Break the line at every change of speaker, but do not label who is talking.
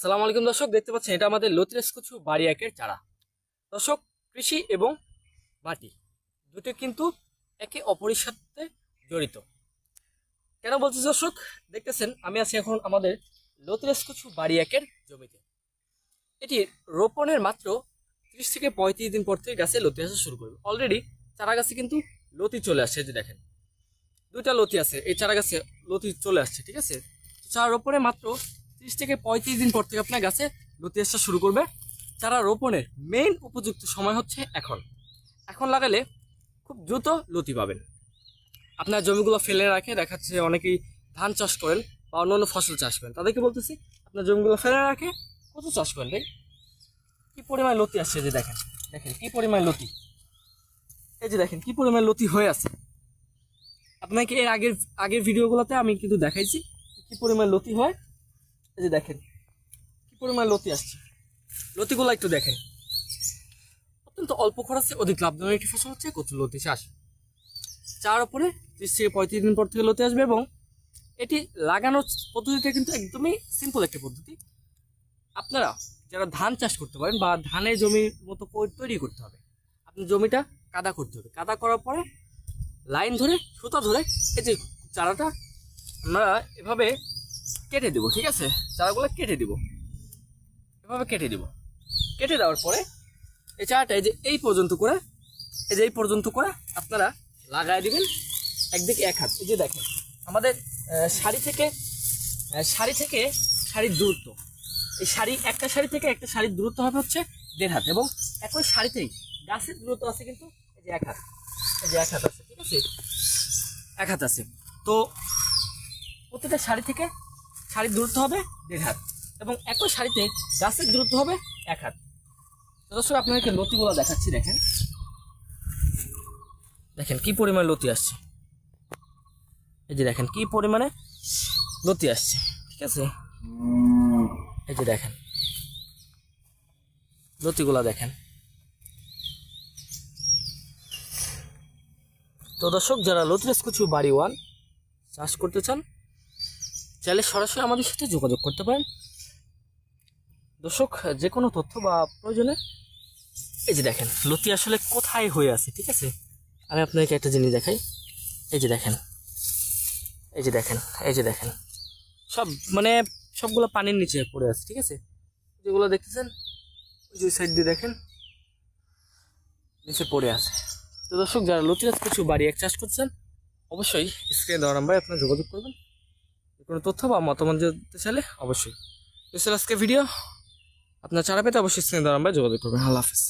আসসালামু আলাইকুম দর্শক, দেখতে পাচ্ছেন এটা আমাদের লতিরাজ কুচু বাড়ি একের চারা। দর্শক, কৃষি এবং মাটি দুটো কিন্তু একে অপরের সাথে জড়িত। কেন বলছি দর্শক, দেখতেছেন, আমি আছি এখন আমাদের লতিরাজ কুচু বাড়ি একের জমিতে। এটি রোপণের মাত্র ত্রিশ থেকে পঁয়ত্রিশ দিন পর থেকে গাছে লতি আসা শুরু করবে। অলরেডি চারা গাছে কিন্তু লতি চলে আসছে যে দেখেন। দুইটা লতি আছে, এই চারা গাছে লতি চলে আসছে, ঠিক আছে? চারা রোপণে মাত্র ত্রিশ থেকে পঁয়ত্রিশ দিন পর থেকে আপনার গাছে লতি আসা শুরু করবে। চারা রোপণের মেইন উপযুক্ত সময় হচ্ছে এখন। এখন লাগালে খুব দ্রুত লতি পাবেন। আপনার জমিগুলো ফেলে রাখে দেখাচ্ছে অনেকেই ধান চাষ করেন বা অন্যান্য ফসল চাষ করেন। তাদেরকে বলতেছি, আপনার জমিগুলো ফেলে রাখে কত চাষ করেন ভাই? কী পরিমাণ লতি আসছে যে দেখেন দেখেন কী পরিমাণ লতি? এই যে দেখেন কী পরিমাণ লতি হয়ে আছে। আপনাকে এর আগের আগের ভিডিওগুলোতে আমি কিন্তু দেখাইছি কী পরিমাণ লতি হয়। এই যে দেখেন, কি পরিমাণ লতি আসছে? লতিগুলো একটু দেখেন। অত্যন্ত অল্প খরচে অধিক লাভজনক একটি ফসল হচ্ছে কচুর লতি চাষ। চার ওপরে ত্রিশ থেকে পঁয়ত্রিশ দিন পর থেকে লতি আসবে এবং এটি লাগানোর পদ্ধতিটা কিন্তু একদমই সিম্পল একটি পদ্ধতি। আপনারা যারা ধান চাষ করতে পারেন বা ধানের জমির মতো তৈরি করতে হবে আপনি জমিটা কাদা করতে হবে। কাদা করার পরে লাইন ধরে, সুতা ধরে এই যে চারাটা আমরা এভাবে কেটে দেবো, ঠিক আছে? চারাগুলো কেটে দিব। এভাবে কেটে দিব। কেটে দেওয়ার পরে এই চারাটা এই যে এই পর্যন্ত করে, এই যে এই পর্যন্ত করে আপনারা লাগাই দিবেন একদিকে এক হাত। এই যে দেখেন, আমাদের শাড়ি থেকে শাড়ি থেকে শাড়ির দূরত্ব। এই শাড়ি একটা শাড়ি থেকে একটা শাড়ির দূরত্ব হবে হচ্ছে দেড় হাত এবং একই শাড়িতেই গাছের দূরত্ব আছে কিন্তু এই যে এক হাত। এই যে এক হাত আছে, ঠিক আছে? এক হাত আছে। তো প্রত্যেকটা শাড়ি থেকে শাড়ির দূরত্ব হবে দেড় হাত এবং একই শাড়িতে গাছের দূরত্ব হবে এক হাত। দর্শক, আপনাদেরকে লতিগুলো দেখাচ্ছি, দেখেন। দেখেন কি পরিমাণ লতি আসছে। এই যে দেখেন কি পরিমাণে লতি আসছে, ঠিক আছে? এই যে দেখেন। লতিগুলা দেখেন। তো দর্শক, যারা লতিরাজ কিছু বাড়ি ওয়ান চাষ করতে চান চাইলে সরাসরি আমাদের সাথে যোগাযোগ করতে পারেন। দর্শক, যে কোনো তথ্য বা প্রয়োজনে, এই যে দেখেন, লতি আসলে কোথায় হয়ে আছে, ঠিক আছে? আমি আপনাকে একটা জিনিস দেখাই। এই যে দেখেন, এই যে দেখেন, এই যে দেখেন। সব মানে সবগুলো পানির নিচে পড়ে আছে, ঠিক আছে? যেগুলো দেখতেছেন, ওই যে সাইড দিয়ে দেখেন, নিচে পড়ে আছে। তো দর্শক, যারা লতিরাজ কিছু বাড়ি এক চাষ করছেন, অবশ্যই স্ক্রিনে দেওয়া নাম্বারে আপনারা যোগাযোগ করবেন। কোনো তথ্য বা মতামত দিতে চাইলে অবশ্যই। আজকে ভিডিও আপনার চারা পেতে অবশ্যই স্ক্রিনে দ্বারা যোগাযোগ করবেন। আল্লাহ হাফিজ।